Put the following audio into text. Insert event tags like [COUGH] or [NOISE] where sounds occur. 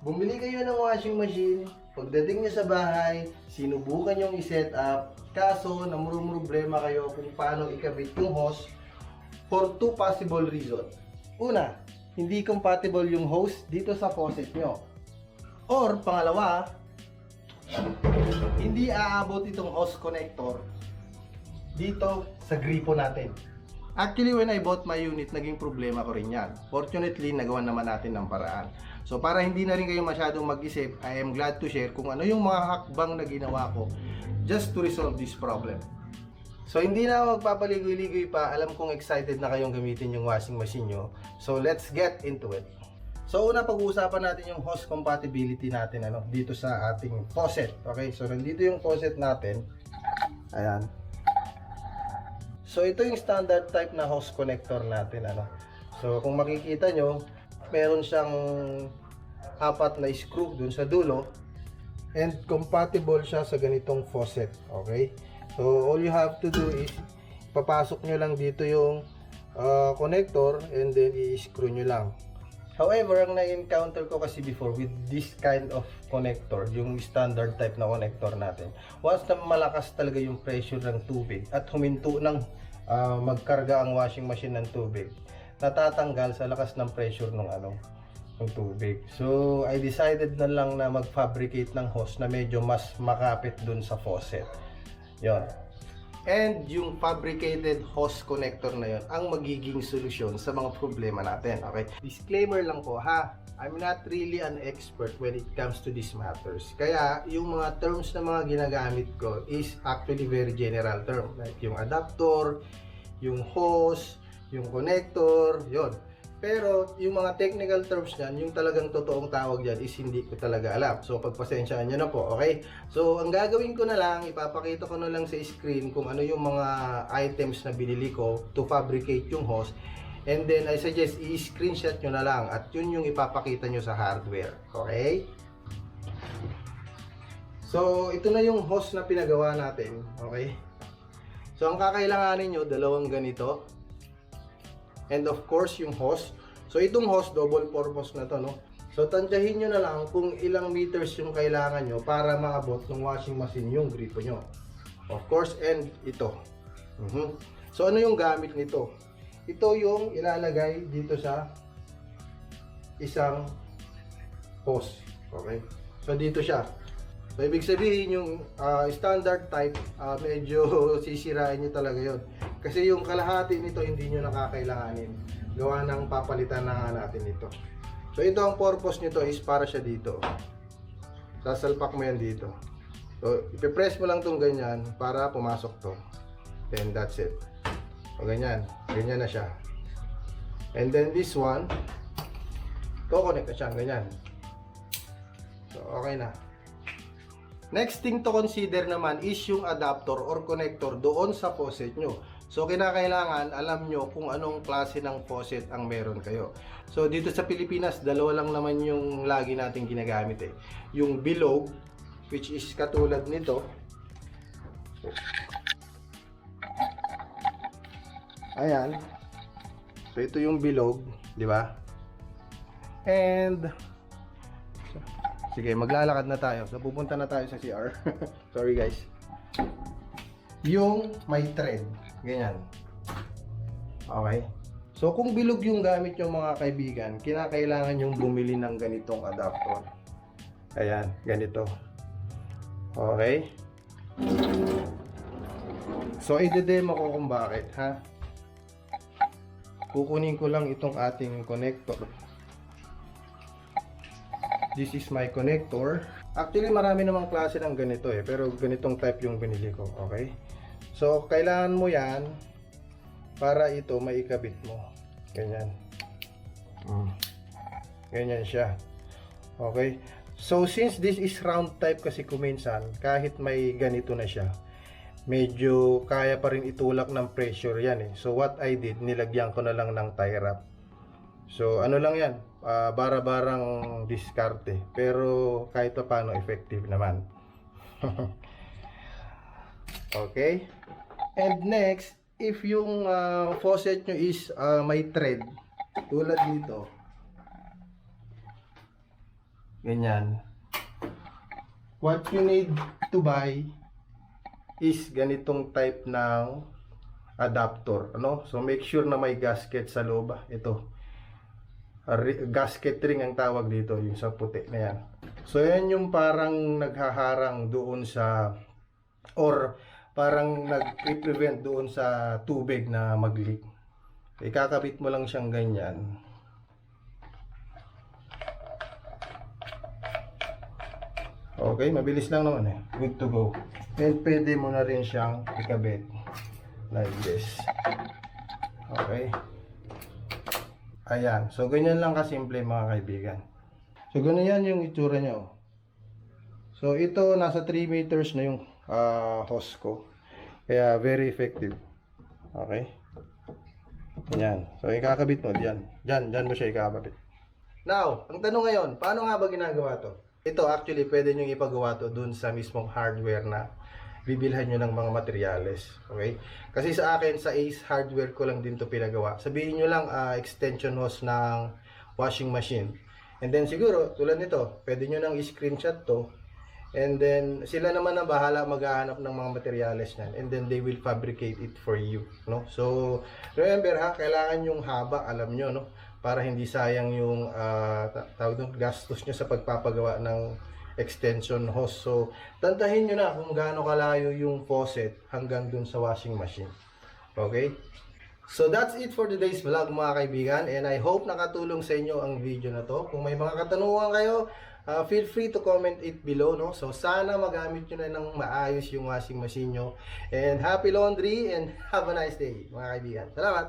bumili kayo ng washing machine, pagdating nyo sa bahay, sinubukan yung i-set up, kaso namumroblema kayo kung paano ikabit yung hose for two possible reasons. Una, hindi compatible yung hose dito sa faucet nyo. Or pangalawa, hindi aabot itong hose connector dito sa gripo natin. Actually, when I bought my unit, naging problema ko rin yan. Fortunately, nagawa naman natin ng paraan. So, para hindi na rin kayo masyadong mag-isip, I am glad to share kung ano yung mga hakbang na ginawa ko just to resolve this problem. So, hindi na magpapaligoy-ligoy pa. Alam kong excited na kayong gamitin yung washing machine nyo. So, let's get into it. So, una pag-uusapan natin yung hose compatibility natin ano, dito sa ating faucet. Okay, so nandito yung faucet natin. Ayan. So, ito yung standard type na hose connector natin. Ano. So, kung makikita nyo, meron siyang apat na screw dun sa dulo. And compatible siya sa ganitong faucet. Okay? So, all you have to do is papasok nyo lang dito yung uh, connector and then i-screw nyo lang. However, ang na-encounter ko kasi before with this kind of connector, yung standard type na connector natin, once na malakas talaga yung pressure ng tubig at huminto ng ah, magkarga ang washing machine ng tubig, natatanggal sa lakas ng pressure ng ano, ng tubig. So, I decided na lang na mag-fabricate ng hose na medyo mas makapit dun sa faucet. Yon. And yung fabricated hose connector na yon ang magiging solusyon sa mga problema natin. Okay? Disclaimer lang po ha. I'm not really an expert when it comes to these matters. Kaya yung mga terms na mga ginagamit ko is actually very general term. Like yung adapter, yung hose, yung connector, yon. Pero yung mga technical terms niyan, yung talagang totoong tawag diyan is hindi ko talaga alam. So pagpasensyaan niyo na po, okay? So ang gagawin ko na lang, ipapakita ko na lang sa screen kung ano yung mga items na binili ko to fabricate yung hose. And then I suggest i-screenshot nyo na lang at yun yung ipapakita nyo sa hardware. Okay? So ito na yung hose na pinagawa natin. Okay? So ang kakailanganin nyo, dalawang ganito. And of course, yung hose. So, itong hose, double purpose na to, no? So, tansyahin nyo na lang kung ilang meters yung kailangan nyo para maabot ng washing machine yung gripo nyo. Of course, and ito. Mhm. So, ano yung gamit nito? Ito yung ilalagay dito sa isang hose. Okay? So, dito siya. So, ibig sabihin yung ah, standard type, ah, medyo [LAUGHS] sisirain nyo talaga yon Kasi yung kalahati nito hindi nyo nakakailanganin. Gawa ng papalitan na nga natin ito. So, ito ang purpose nito is para siya dito. Sasalpak mo yan dito. So, ipipress mo lang tong ganyan para pumasok to. Then, that's it. O, ganyan. Ganyan na siya. And then, this one, to-connect na siya. Ganyan. So, okay na. Next thing to consider naman is yung adapter or connector doon sa faucet nyo. So, kinakailangan alam nyo kung anong klase ng faucet ang meron kayo. So, dito sa Pilipinas, dalawa lang naman yung lagi natin ginagamit eh. Yung bilog, which is katulad nito. Ayan. So, ito yung bilog, di ba? And, Sige, maglalakad na tayo. So, pupunta na tayo sa CR. [LAUGHS] Sorry, guys. Yung may thread. Ganyan. Okay. So, kung bilog yung gamit yung mga kaibigan, kinakailangan yung bumili ng ganitong adapter. Ayan, ganito. Okay. So, i-demo ko kung bakit, ha? Kukunin ko lang itong ating connector. This is my connector. Actually, marami namang klase ng ganito eh. Pero ganitong type yung binili ko. Okay? So, kailangan mo yan para ito maikabit mo. Ganyan. Mm. Ganyan siya. Okay? So, since this is round type kasi kuminsan, kahit may ganito na siya, medyo kaya pa rin itulak ng pressure yan eh. So, what I did, nilagyan ko na lang ng tie wrap. So, ano lang yan, ah, bara-barang diskarte. Pero kahit pa paano, effective naman. [LAUGHS] okay? And next, if yung ah, faucet nyo is ah, may thread, tulad nito, Ganyan. What you need to buy is ganitong type ng adapter, ano? So make sure na may gasket sa loob. Ito. Gasket ring ang tawag dito, yung sa puti na yan. So yan yung parang naghaharang doon sa or parang nag-prevent doon sa tubig na mag-leak. Ikakabit mo lang siyang ganyan. Okay, mabilis lang naman eh. Good to go. And pwede mo na rin siyang ikabit. Like this. Okay. Ayan. So, ganyan lang kasimple mga kaibigan. So, ganyan yung itsura niya. oh. So, ito, nasa 3 meters na yung ah, hose ko. Kaya, very effective. Okay. Ayan. So, ikakabit mo diyan. Diyan, diyan mo siya ikakabit. Now, ang tanong ngayon, paano nga ba ginagawa to? Ito actually pwede nyo ipagawa to dun sa mismong hardware na bibilhan nyo ng mga materyales. Okay? Kasi sa akin, sa Ace Hardware ko lang din to pinagawa. Sabihin nyo lang ah, extension hose ng washing machine. And then siguro, tulad nito, pwede nyo nang i-screenshot to. And then, sila naman ang bahala maghahanap ng mga materyales niyan. And then, they will fabricate it for you. No? So, remember ha, kailangan yung haba, alam nyo, no? Para hindi sayang yung ta- tawag gastos nyo sa pagpapagawa ng extension hose. So, tantahin nyo na kung gaano kalayo yung faucet hanggang dun sa washing machine. Okay? So that's it for today's vlog mga kaibigan and I hope nakatulong sa inyo ang video na to. Kung may mga katanungan kayo, uh, feel free to comment it below. No? So sana magamit nyo na ng maayos yung washing machine nyo. And happy laundry and [LAUGHS] have a nice day mga kaibigan. Salamat!